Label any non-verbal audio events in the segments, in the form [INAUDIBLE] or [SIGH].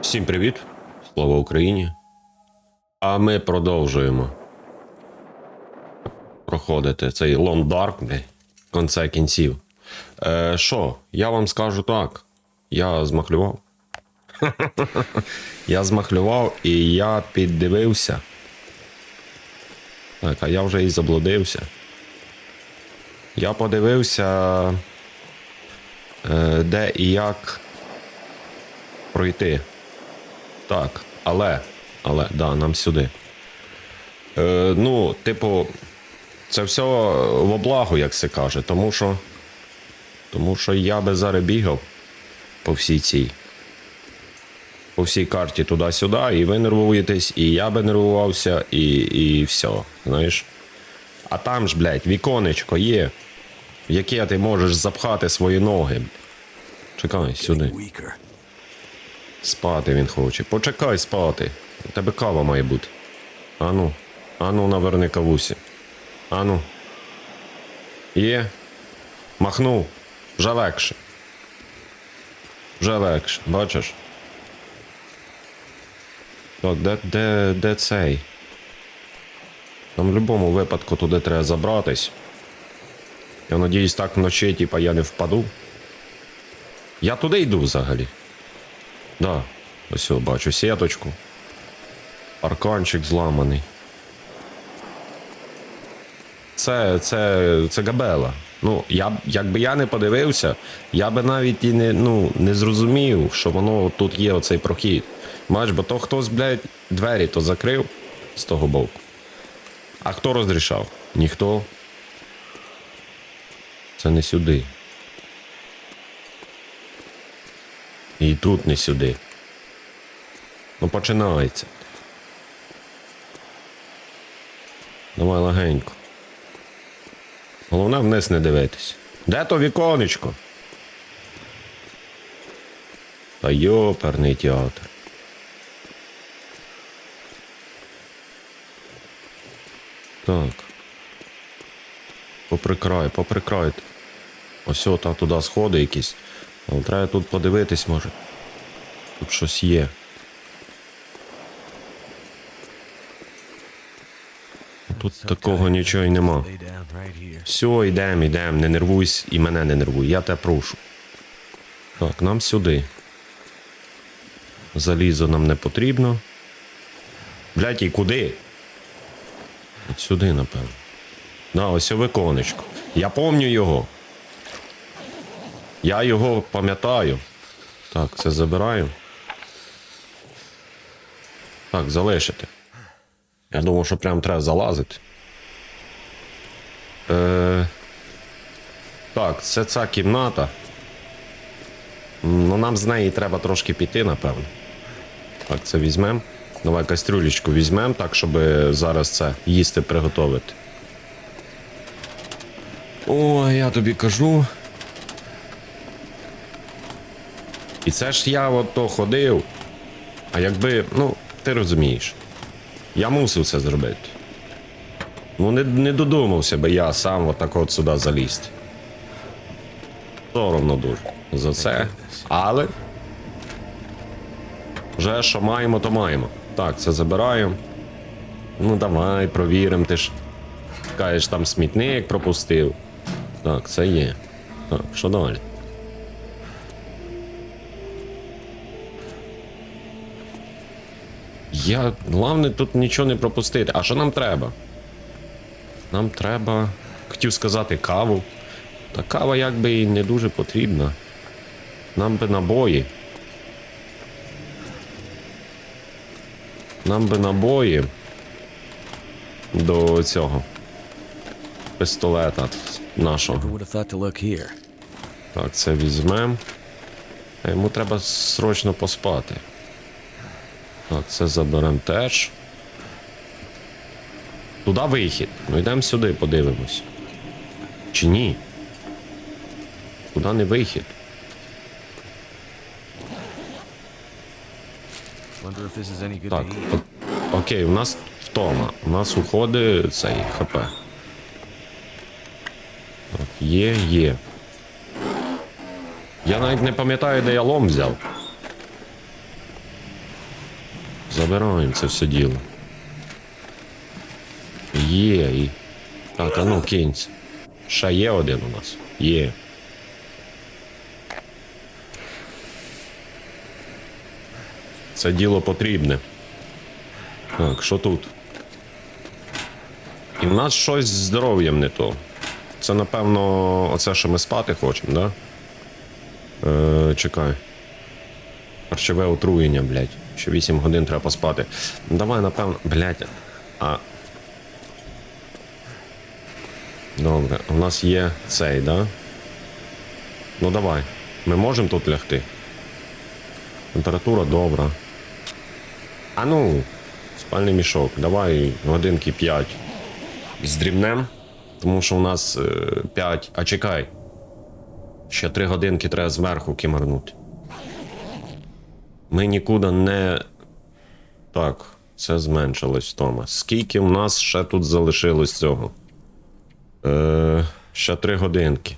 Всім привіт! Слава Україні! А ми продовжуємо проходити цей бля, в конце кінців. Е, Що, я вам скажу так. Я змахлював. [LAUGHS] я змахлював і я піддивився. Так, а я вже і заблудився. Я подивився, е, де і як пройти. Так, але, але, да, нам сюди. Е, ну, типу, це все в облагу, як се каже, тому що. Тому що я би зараз бігав по всій цій. По всій карті туди-сюди, і ви нервуєтесь, і я би нервувався, і, і все, знаєш. А там ж, блядь, віконечко є, в яке ти можеш запхати свої ноги. Чекай, сюди. Спати він хоче. Почекай спати. У тебе кава має бути. Ану, ану, наверни кавусі. Ану. Є. Махнув. Вже легше. Вже легше. Бачиш? Так, де, де, де цей? Нам в будь-якому випадку туди треба забратись. Я надіюсь, так вночі, типа, я не впаду. Я туди йду взагалі. Да, ось о, бачу сіточку. Арканчик зламаний. Це, це, це габела. Ну, я, якби я не подивився, я би навіть і не, ну, не зрозумів, що воно тут є оцей прохід. Бач, бо то хтось, блядь, двері то закрив з того боку. А хто розрішав? Ніхто. Це не сюди. І тут не сюди. Ну починається. Давай легенько. Головне вниз не дивитись. Де то віконечко? Та йоперний театр. Так. Поприкрай, поприкрай. Ось о, та туди сходи якісь. Але треба тут подивитись, може. Тут щось є. Тут такого нічого й нема. Все, йдем, йдем, не нервуйся і мене не нервуй, я тебе прошу. Так, нам сюди. Залізо нам не потрібно. Блять, і куди? От сюди, напевно. На, ось виконечко. Я пам'ятаю його. Я його пам'ятаю. Так, це забираю. Так, залишити. Я думав, що прям треба залазити. Е, так, це ця кімната. Ну, нам з неї треба трошки піти, напевно. Так, це візьмемо. Давай кастрюлечку візьмемо, так, щоб зараз це їсти приготувати. О, я тобі кажу. І це ж я от то ходив. А якби, ну, ти розумієш, я мусив це зробити. Ну, не, не додумався би я сам отак от сюди залізти. Соромно дуже за це. Але. Вже що маємо, то маємо. Так, це забираємо. Ну, давай, провіримо. Ти ж кажеш, там смітник пропустив. Так, це є. Так, що далі? Я, головне, тут нічого не пропустити. А що нам треба? Нам треба, хотів сказати, каву. Та кава якби і не дуже потрібна. Нам би набої. Нам би набої до цього пістолета нашого. Так, це візьмемо. А йому треба срочно поспати. Так, це заберемо теж. Туди вихід. Ну йдемо сюди, подивимось. Чи ні? Туди не вихід. Так, о- окей, у нас втома. У нас уходить цей ХП. Так, є, є. Я навіть не пам'ятаю, де я лом взяв. Забираємо це все діло. Є. І... Так, а ну кинься. Ще є один у нас. Є. Це діло потрібне. Так, що тут? І в нас щось з здоров'ям не то. Це, напевно, оце, що ми спати хочемо, да? Е, чекай. Харчове отруєння, блядь. Ще 8 годин треба поспати. Ну, Давай, напевно. Блядь. А. Добре, у нас є цей, да? Ну давай. Ми можемо тут лягти. Температура добра. А ну, спальний мішок. Давай годинки 5 здрібнем. Тому що у нас 5. А чекай. Ще 3 годинки треба зверху кимарнути. Ми нікуди не. Так, це зменшилось, Тома. Скільки в нас ще тут залишилось цього? Е, ще 3 годинки.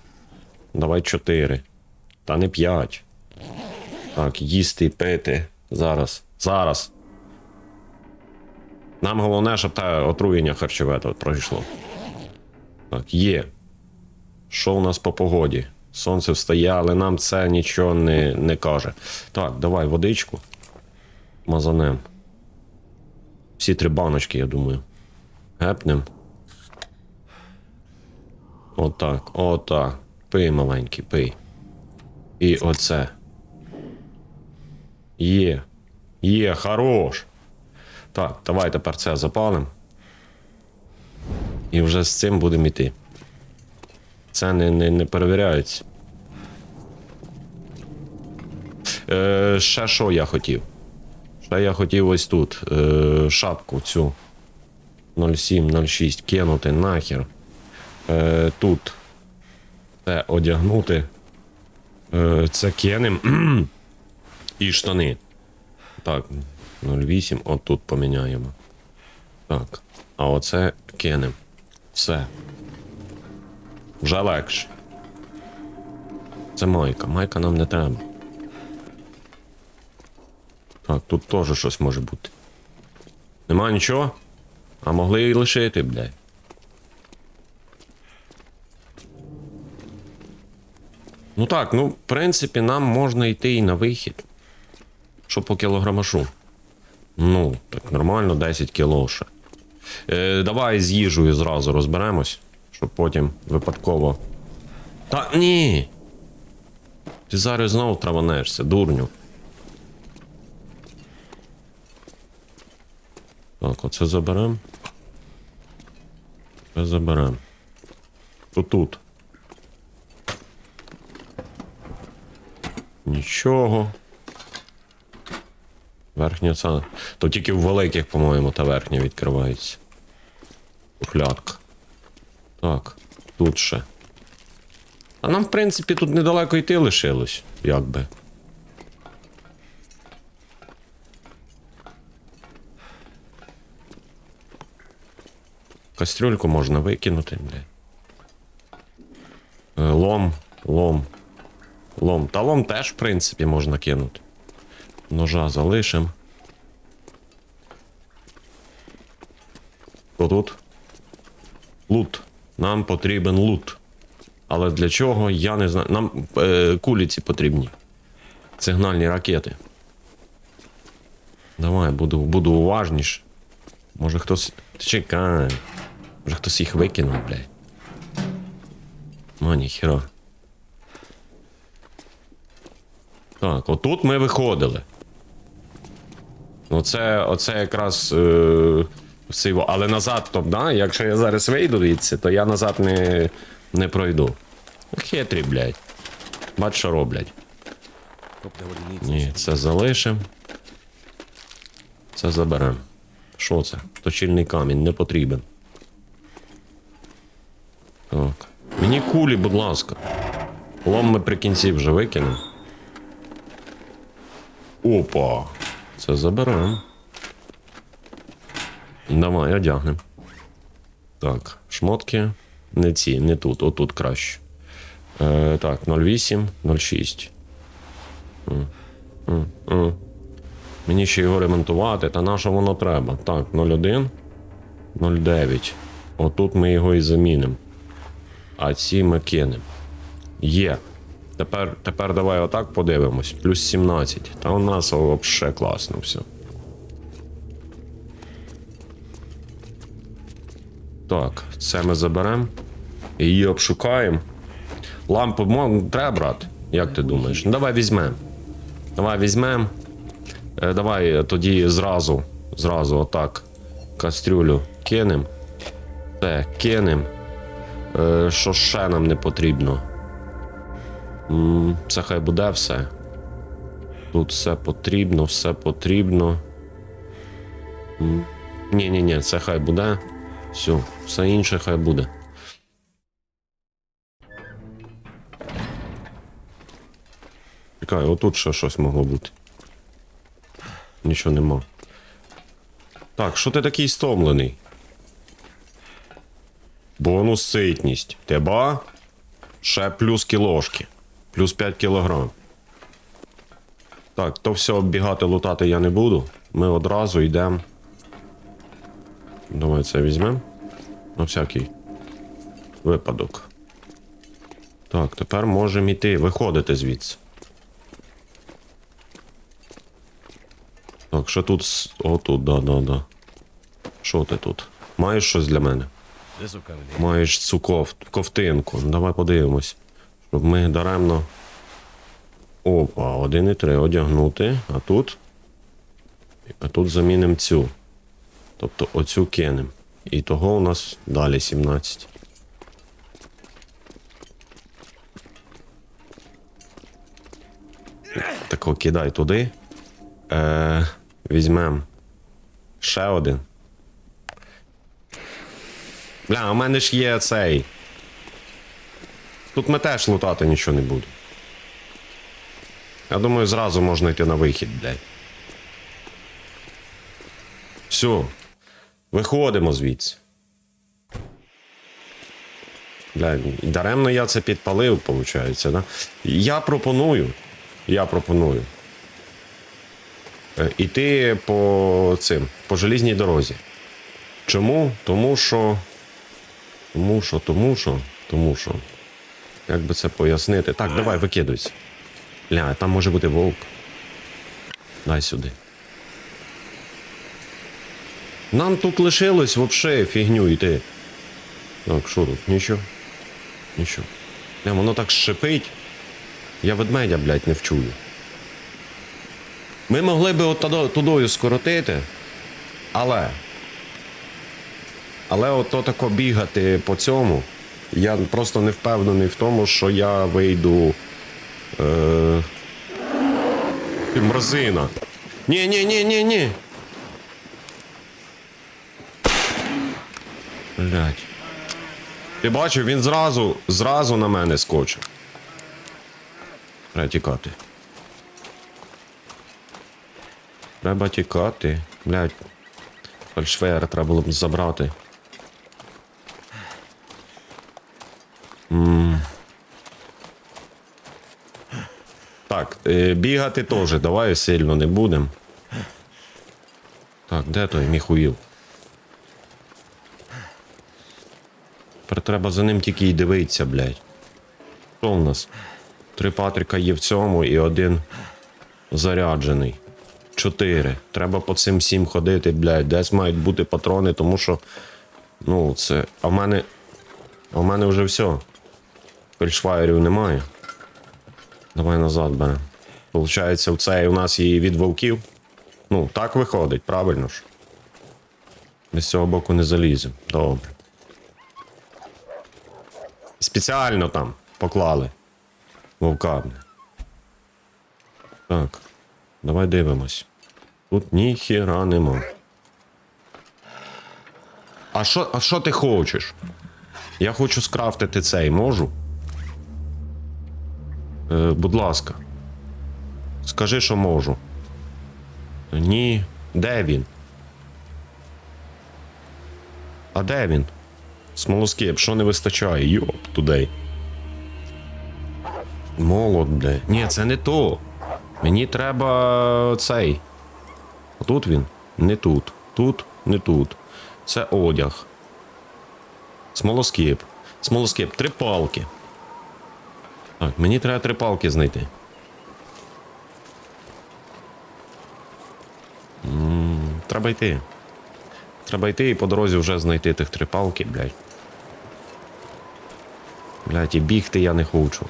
Давай 4. Та не 5. Так, їсти, пити. Зараз. Зараз. Нам головне, щоб те отруєння харчове тут пройшло. Так, є. Що у нас по погоді? Сонце встає, але нам це нічого не, не каже. Так, давай водичку. Мазанем. Всі три баночки, я думаю. Гепнем. Отак, отак. Пий, маленький, пий. І оце. Є. Є, хорош. Так, давай тепер це запалимо. І вже з цим будемо йти. Це не, не, не перевіряється. Е, ще що я хотів? Ще я хотів ось тут е, шапку цю 0706 кинути нахер. Е, тут це одягнути. Е, це кинем. [CLEARS THROAT] І штани. Так, 08, от тут поміняємо. Так. А оце кинем. Все. Вже легше. Це майка. Майка нам не треба. Так, тут теж щось може бути. Нема нічого? А могли і лишити, блядь. Ну так, ну, в принципі, нам можна йти і на вихід. Що по кілограмашу? Ну, так нормально, 10 кіло. Е, давай з їжею зразу розберемось, щоб потім випадково. Та ні. Ти зараз знову траванешся, дурню. Так, оце заберем. Це заберем. То тут. Нічого. Верхня ця. То тільки в великих, по-моєму, та верхня відкривається. Шухлядка. Так, тут ще. А нам, в принципі, тут недалеко йти лишилось, якби. Кастрюльку можна викинути, блядь. Е, Лом, лом. Лом. Та лом теж, в принципі, можна кинути. Ножа залишим. Хто тут? Лут. Нам потрібен лут. Але для чого, я не знаю. Нам е, куліці потрібні. Сигнальні ракети. Давай, буду, буду уважніше. Може хтось. Чекай. Може хтось їх викинув, блядь. Ну, ніхіра. Так, отут ми виходили. Оце, оце якраз. Е, сиво. Але назад, то, да? якщо я зараз вийду звідси, то я назад не, не пройду. Хитрі, блядь. Бач, що роблять. Ні, це залишим. Це заберем. Що це? Точильний камінь не потрібен. Так. Мені кулі, будь ласка. Лом ми при кінці вже викинемо. Опа! Це заберем. Давай, одягнем. Так, шмотки. Не ці, не тут, отут краще. Е, так, 08, 06. М, м. Мені ще його ремонтувати, та на що воно треба? Так, 01, 09. Отут ми його і замінимо. А ці ми кинемо. Є. Тепер, тепер давай отак подивимось. Плюс 17. Та у нас взагалі класно все. Так, це ми заберемо. Її обшукаємо. Лампу мо- треба брати. Як ти думаєш? Ну давай візьмемо. Давай візьмемо. Е, давай тоді зразу, зразу отак. Кастрюлю кинем. Це, кинем. Е, що ще нам не потрібно? М, Це хай буде все. Тут все потрібно, все потрібно. Ні, ні, ні, це хай буде. Все, все інше хай буде. Чекай, отут ще щось могло бути. Нічого нема. Так, що ти такий стомлений? Бонус ситність. Теба? Ще плюс кілошки. Плюс 5 кілограм. Так, то все оббігати лутати я не буду. Ми одразу йдемо. Давай це візьмемо. На всякий випадок. Так, тепер можемо йти, виходити звідси. Так, що тут. с- Отут, да, да, да. Що ти тут? Маєш щось для мене? Маєш цю кофт, ковтинку. Давай подивимось. Щоб ми даремно. Опа, 1,3 одягнути. А тут. А тут замінимо цю. Тобто оцю кинемо. І того у нас далі 17. Тако кидай туди. Е, візьмемо ще один. Бля, у мене ж є цей. Тут ми теж лутати нічого не будемо. Я думаю, зразу можна йти на вихід, блядь. Все. Виходимо звідси. Бля, даремно я це підпалив, виходить, да? Я пропоную. Я пропоную. е, Іти по цим, по желізній дорозі. Чому? Тому що. Тому що, тому що, тому що. Як би це пояснити? Так, давай, викидуйся. Ля, там може бути вовк. Дай сюди. Нам тут лишилось вообще фігню йти. Так, що тут? Нічого. Нічого. Ля, воно так шипить. Я ведмедя, блядь, не вчую. Ми могли би от тудою скоротити, але. Але ото тако бігати по цьому. Я просто не впевнений в тому, що я вийду. Е... Мразина. Ні, ні, ні, ні, ні. Блять. Ти бачив, він зразу, зразу на мене скочив. Треба тікати. Треба тікати. Блять. Фальшфеєр треба було б забрати. Так, е, бігати теж, давай сильно не будемо. Так, де той Міхуїл? Треба за ним тільки й дивитися, блядь. Що в нас? Три Патріка є в цьому і один заряджений. Чотири. Треба по цим всім ходити, блядь. Десь мають бути патрони, тому що. Ну, це. А в мене. А в мене вже все. Фельдшфайерів немає. Давай назад беремо. Получається, в цей у нас і від вовків. Ну, так виходить, правильно ж. Ми з цього боку не заліземо. Добре. Спеціально там поклали. Вовка. Так. Давай дивимось. Тут ніхіра нема. А що, а що ти хочеш? Я хочу скрафтити цей, можу? Е, будь ласка. Скажи, що можу. Ні. Де він? А де він? Смолоскип, що не вистачає? Йоп, тудей. Молод, бля. Ні, це не то. Мені треба цей. Отут він? Не тут. Тут, не тут. Це одяг. Смолоскип. Смолоскип, три палки. Так, мені треба три палки знайти. Треба йти. Треба йти і по дорозі вже знайти тих три палки, блядь. Блядь, і бігти я не хочу.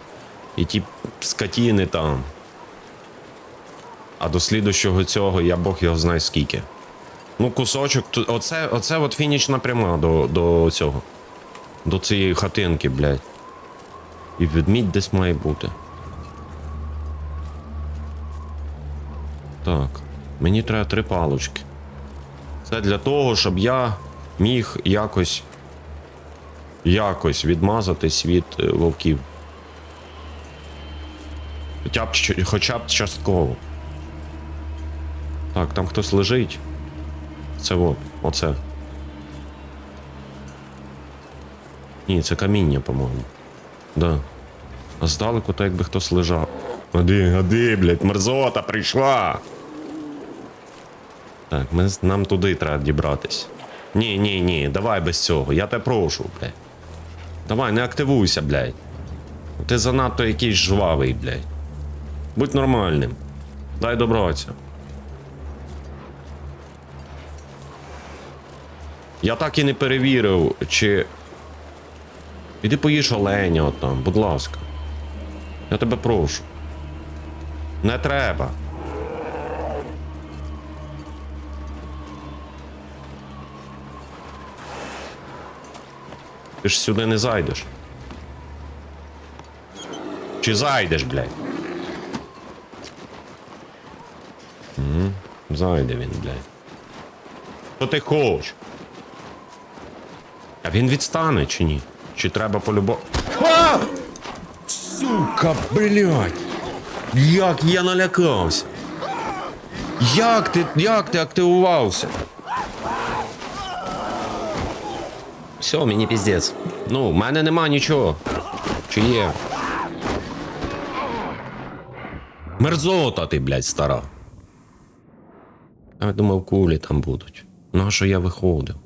І ті скотіни там. А до слідущого цього я Бог його знає скільки. Ну, кусочок. Оце, оце от фінішна пряма до, до цього. До цієї хатинки, блядь. І ведмідь десь має бути. Так. Мені треба три палочки. Це для того, щоб я міг якось. Якось відмазатись від е, вовків. Хоча б, хоча б частково. Так, там хтось лежить. Це во, оце. Ні, це каміння, по-моєму. Да. А здалеку то якби хтось лежав. Годи, годи, блядь, мерзота прийшла. Так, ми, нам туди треба дібратись. Ні, ні, ні, давай без цього. Я тебе прошу, блядь. Давай, не активуйся, блядь. Ти занадто якийсь жвавий, блядь. Будь нормальним. Дай добратися. Я так і не перевірив, чи. Іди поїж оленя там, будь ласка. Я тебе прошу. Не треба. Ти ж сюди не зайдеш. Чи зайдеш, блядь? М, Зайде він, блядь. Що ти хочеш? А він відстане чи ні? Чи треба по-любому. А! Сука, блядь! Як я налякався! Як ти, як ти активувався? Все, мені піздець. Ну, в мене нема нічого. Чи є? Мерзота ти, блядь, стара. Я думав, кулі там будуть. Ну, а що я виходив?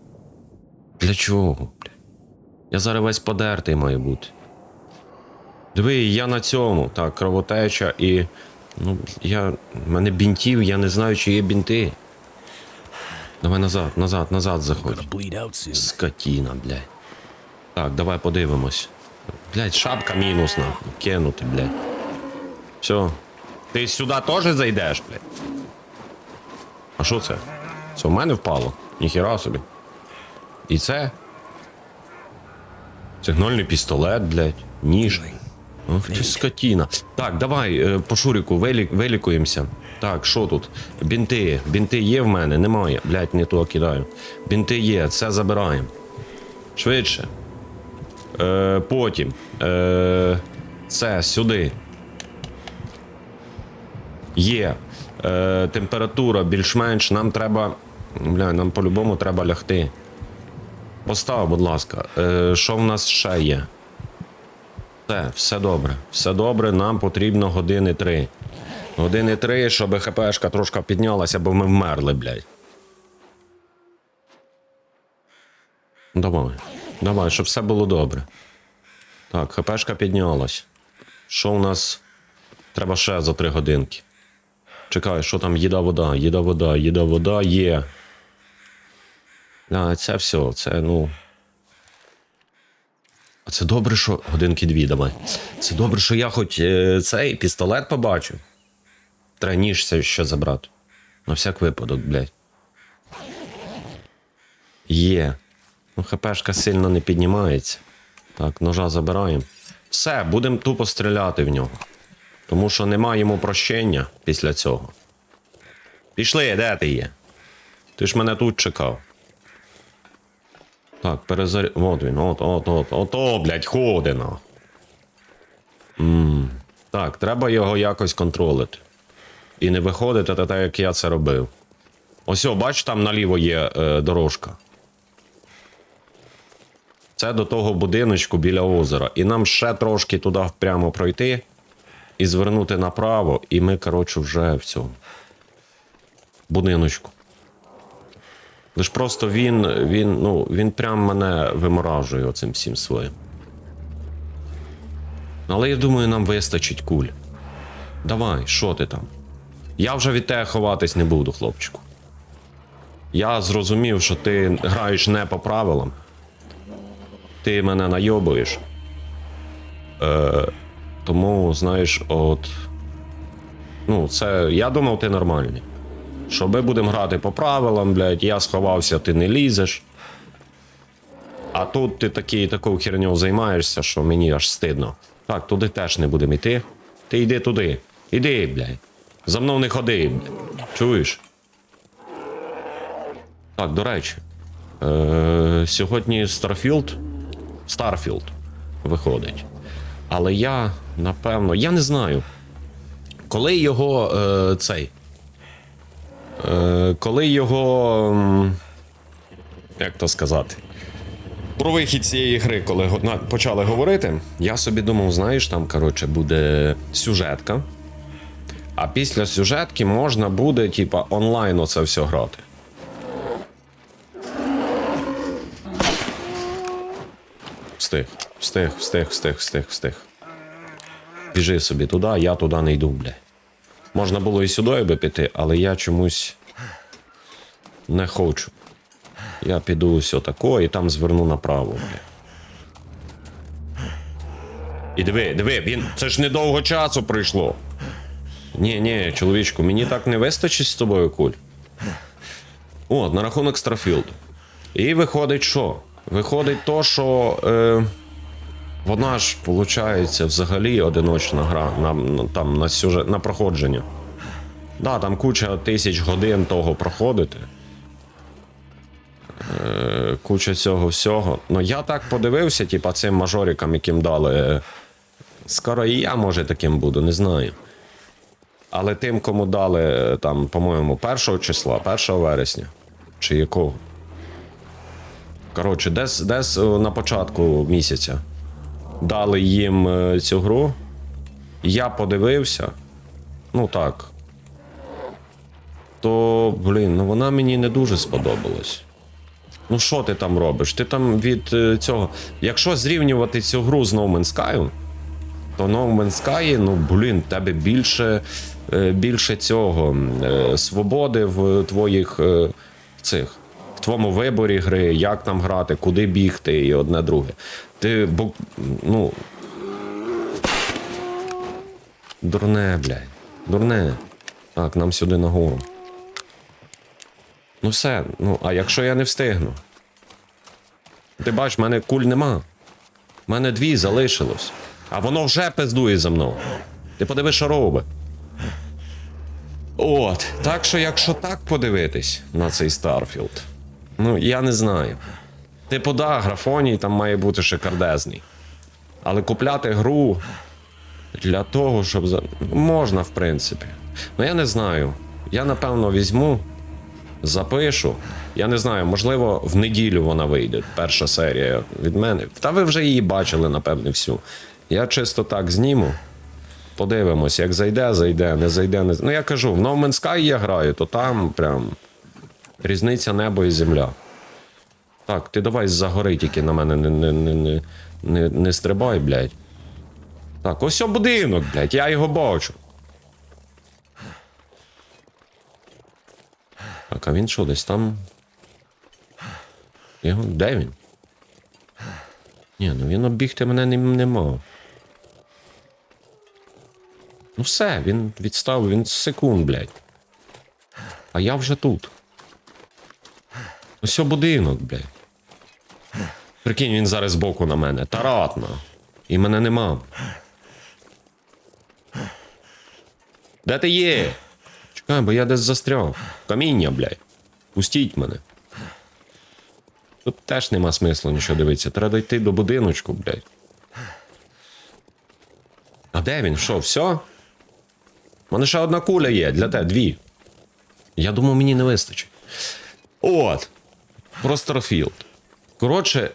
Для чого, блядь? Я зараз весь подертий маю бути. Диви, я на цьому. Так, кровотеча і. Ну, я. в мене бінтів, я не знаю, чи є бінти. Давай назад, назад, назад заходь. Скотіна, блядь. Так, давай подивимось. Блядь, шапка мінус, нахуй. Кинути, блядь. Все. Ти сюди теж зайдеш, блядь? А що це? Це в мене впало? Ніхіра собі. І це? Сигнальний пістолет, блядь. Ніж. Ох ти скотіна. Так, давай е, по вилі, вилікуємося. Так, що тут? Бінти. Бінти є в мене? Немає. Блядь, не то кидаю. Бінти є, це забираємо. Швидше. Е, потім. Е, це сюди. Є. Е, температура більш-менш. Нам треба. Бля, нам по-любому треба лягти. Постав, будь ласка. Е, що в нас ще є? Все, все добре. Все добре, нам потрібно години три. Години три, щоб ХПшка трошки піднялася, бо ми вмерли, блядь. Давай. Давай, щоб все було добре. Так, ХПшка піднялась. Що у нас? Треба ще за три годинки. Чекай, що там їда вода, їда вода, їда вода є. А, це все, це ну. А це добре, що. Годинки дві, давай. Це добре, що я хоч е, цей пістолет побачив. Це ще забрати. На всяк випадок, блядь. Є. Ну, ХПшка сильно не піднімається. Так, ножа забираємо. Все, будемо тупо стріляти в нього. Тому що нема йому прощення після цього. Пішли, де ти є? Ти ж мене тут чекав. Так, перезаря... От він, от, от, от, от, блядь, ходина. Ммм. Так, треба його якось контролити. І не виходити та так, як я це робив. Ось, бач, там наліво є е, дорожка. Це до того будиночку біля озера. І нам ще трошки туди прямо пройти і звернути направо, і ми, коротше, вже в цьому будиночку. Лиш просто він, він, ну, він прям мене виморажує оцим всім своїм. Але я думаю, нам вистачить куль. Давай, що ти там? Я вже від тебе ховатись не буду, хлопчику. Я зрозумів, що ти граєш не по правилам. Ти мене найобуєш. Е, тому, знаєш, от. Ну, це. Я думав, ти нормальний. Що ми будемо грати по правилам, блядь, я сховався, ти не лізеш. А тут ти такий, такою херню займаєшся, що мені аж стидно. Так, туди теж не будемо йти. Ти йди туди. Іди, блядь. За мною не ходи. Чуєш? Так, до речі. Е- сьогодні Старфілд. Старфілд виходить. Але я, напевно, я не знаю. Коли його е, цей. Е, коли його. Як то сказати? Про вихід цієї гри, коли почали говорити, я собі думав, знаєш, там, коротше, буде сюжетка. А після сюжетки можна буде, типа, онлайн оце все грати. Встиг, встиг, встиг, встиг, встиг, встиг. Біжи собі туди, я туди не йду, бля. Можна було і сюди би піти, але я чомусь не хочу. Я піду ось отако і там зверну направо, бля. І диви, диви, він. Це ж недовго часу пройшло. Ні, ні, чоловічку, мені так не вистачить з тобою куль. От, на рахунок Старфілду. І виходить, що? Виходить то, що. Е, вона ж, виходить, взагалі одиночна гра на, на, там, на, сюжет, на проходження. Да, там куча тисяч годин того проходити. Е, куча цього всього. Ну я так подивився, типа, цим мажорикам, яким дали. е, Скоро і я, може, таким буду, не знаю. Але тим, кому дали, е, там, по-моєму, 1 числа, 1 вересня. Чи якого? Коротше, десь, десь е, на початку місяця дали їм е, цю гру. Я подивився. Ну так. То, блін, ну вона мені не дуже сподобалась. Ну, що ти там робиш? Ти там від цього. Якщо зрівнювати цю гру з No Man's Sky, то No Man's Sky, ну, блін, тебе більше, більше цього е, свободи в твоїх е, цих. В твоєму виборі гри, як там грати, куди бігти і одне друге. Ти бо, ну. Дурне, блядь. Дурне. Так, нам сюди нагору. Ну все, ну, а якщо я не встигну? Ти бачиш, в мене куль нема. У мене дві залишилось. А воно вже пиздує за мною. Ти подиви, що робить. От. Так що, якщо так подивитись на цей Старфілд, ну я не знаю. Типу, да, графоній там має бути шикардезний. Але купляти гру для того, щоб за. Можна, в принципі. Ну я не знаю. Я напевно візьму, запишу. Я не знаю, можливо, в неділю вона вийде. Перша серія від мене. Та ви вже її бачили, напевне, всю. Я чисто так зніму. Подивимось, як зайде, зайде, не зайде, не Ну я кажу, в No Man's Sky я граю, то там прям різниця небо і земля. Так, ти давай з-за гори тільки на мене не, не, не, не, не, не стрибай, блядь. Так, ось о будинок, блядь, я його бачу. Так, а він що десь там? Його... Де він? Ні, ну він оббігти мене не, не мав. Ну все, він відстав, він секунд, блядь. А я вже тут. Ось будинок, блядь. Прикинь, він зараз збоку на мене. Таратно. І мене нема. Де ти є? Чекай, бо я десь застряв. Каміння, блядь. Пустіть мене. Тут теж нема смислу нічого дивитися. Треба дійти до будиночку, блядь. А де він? Що, все? Мене ще одна куля є для тебе, дві. Я думав, мені не вистачить. От. Про Старфілд. Коротше,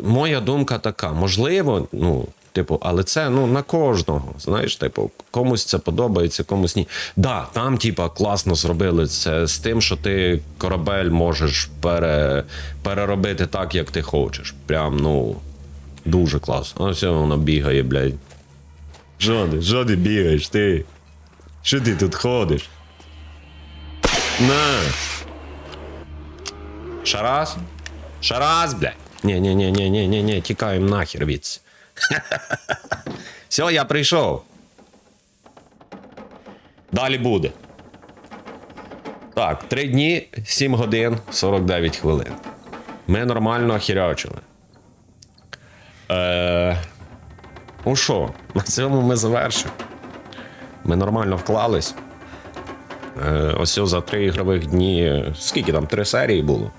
моя думка така: можливо, ну, Типу, але це ну на кожного. Знаєш, типу, комусь це подобається, комусь ні. Да, там, типа, класно зробили це з тим, що ти корабель можеш пере, переробити так, як ти хочеш. Прям, ну, дуже класно. Ось вона бігає, блядь. Що ти бігаєш, ти? Що ти тут ходиш? На. Шарас? Шарас, блядь. Ні, ні, ні, ні, ні, ні, ні, тікаємо нахер від. [LAUGHS] Все, я прийшов. Далі буде. Так, 3 дні, 7 годин, 49 хвилин. Ми нормально хірячили. Е, ну що, на цьому ми завершимо. Ми нормально вклались. Е, ось за три ігрових дні. Скільки там? Три серії було?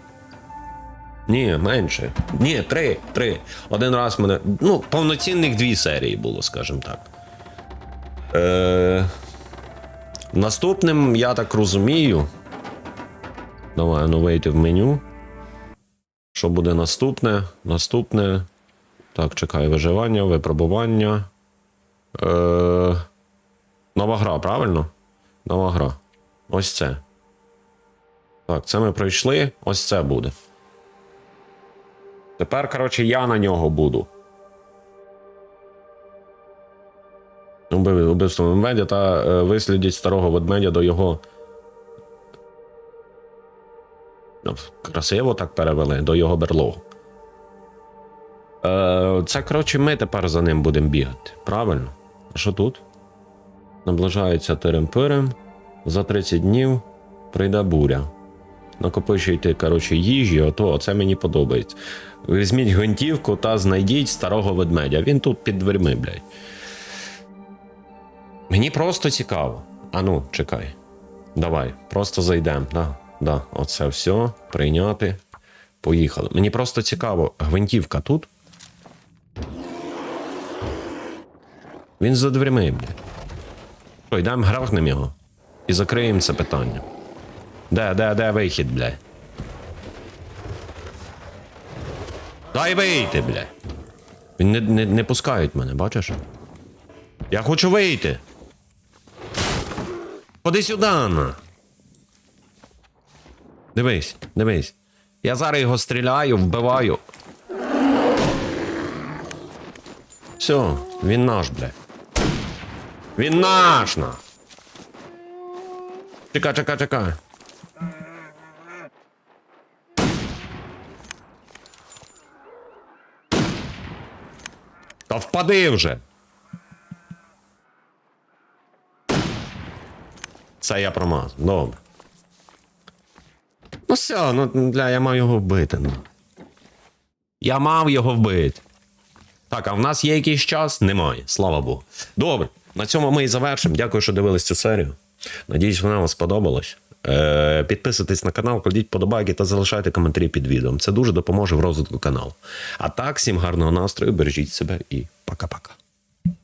Ні, менше. Ні, три. Три. Один раз мене. Ну, повноцінних дві серії було, скажімо так. Е, наступним, я так розумію. Давай, ну вийти в меню. Що буде наступне? Наступне. Так, чекай, виживання, випробування. Е, нова гра, правильно? Нова гра. Ось це. Так, це ми пройшли. Ось це буде. Тепер, коротше, я на нього буду. Убив- Убивство ведмедя та е, вислідіть старого ведмедя до його. Ну, Красиво так перевели, до його берлогу. Е, це, коротше, ми тепер за ним будемо бігати. Правильно? А що тут? Наближається терем-пирем. За 30 днів прийде буря. Накопичуйте, коротше, їжі, ото оце мені подобається. Візьміть гвинтівку та знайдіть старого ведмедя. Він тут під дверми, блядь. Мені просто цікаво. Ану, чекай. Давай, просто зайдемо. Да, да, оце все. Прийняти. Поїхали. Мені просто цікаво, гвинтівка тут. Він за дверми, блядь. Що, йдемо грахнемо його. І закриємо це питання. Де, де, де вихід, бля? Дай вийти, бля. Він не, не, не пускають мене, бачиш? Я хочу вийти. Ходи сюди, на. Дивись, дивись. Я зараз його стріляю, вбиваю. Все, він наш, бля. Він наш, на. Чекай, чекай, чекай. Та впади вже. Це я промазав. Добре. Ну все, ну бля, я мав його вбити. Ну. Я мав його вбити. Так, а в нас є якийсь час? Немає, слава Богу. Добре, на цьому ми і завершимо. Дякую, що дивились цю серію. Надіюсь, вона вам сподобалась. Е, підписуйтесь на канал, кладіть подобайки та залишайте коментарі під відео. Це дуже допоможе в розвитку каналу. А так, всім гарного настрою, бережіть себе і пока-пока.